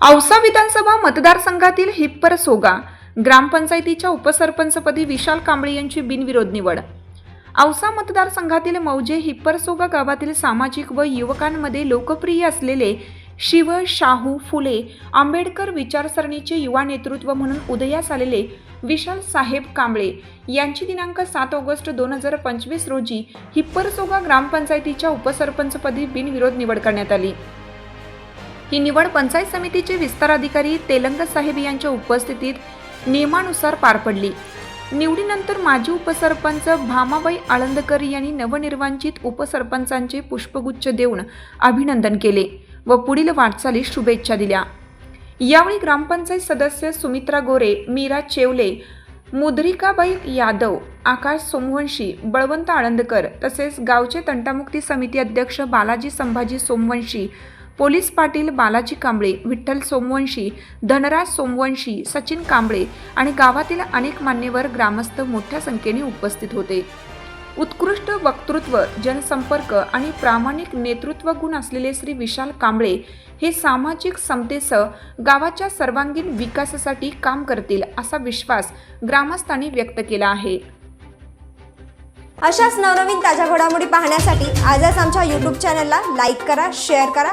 औसा विधानसभा मतदारसंघातील हिप्पर सोगा. ग्रामपंचायतीच्या उपसरपंचपदी विशाल कांबळे यांची बिनविरोध निवड. औसा मतदारसंघातील मौजे हिप्परसोगा गावातील सामाजिक व युवकांमध्ये लोकप्रिय असलेले शिव शाहू फुले आंबेडकर विचारसरणीचे युवा नेतृत्व म्हणून उदयास आलेले विशाल साहेब कांबळे यांची दिनांक सात ऑगस्ट दोन हजार पंचवीस रोजी हिप्परसोगा ग्रामपंचायतीच्या उपसरपंचपदी बिनविरोध निवड करण्यात आली. ही निवड पंचायत समितीचे विस्तार अधिकारी तेलंग साहेब यांच्या उपस्थितीत नियमानुसार पार पडली. निवडीनंतर माजी उपसरपंच भामाबाई आळंदकर यांनी नवनिर्वांचित उपसरपंचांचे पुष्पगुच्छ देऊन अभिनंदन केले व पुढील वाटचालीस शुभेच्छा दिल्या. यावेळी ग्रामपंचायत सदस्य सुमित्रा गोरे मीरा चेवले मुद्रिकाबाई यादव आकाश सोमवंशी बळवंत आळंदकर तसेच गावचे तंटामुक्ती समिती अध्यक्ष बालाजी संभाजी सोमवंशी पोलीस पाटील बालाजी कांबळे विठ्ठल सोमवंशी धनराज सोमवंशी सचिन कांबळे आणि गावातील अनेक मान्यवर ग्रामस्थ मोठ्या संख्येने उपस्थित होते. उत्कृष्ट वक्तृत्व जनसंपर्क आणि प्रामाणिक नेतृत्व गुण असलेले श्री विशाल कांबळे हे सामाजिक समतेसह गावाच्या सर्वांगीण विकासासाठी काम करतील असा विश्वास ग्रामस्थांनी व्यक्त केला आहे. अशाच नवनवीन ताज्या घडामोडी पाहण्यासाठी आजच आमच्या यूट्यूब चॅनलला लाईक करा शेअर करा.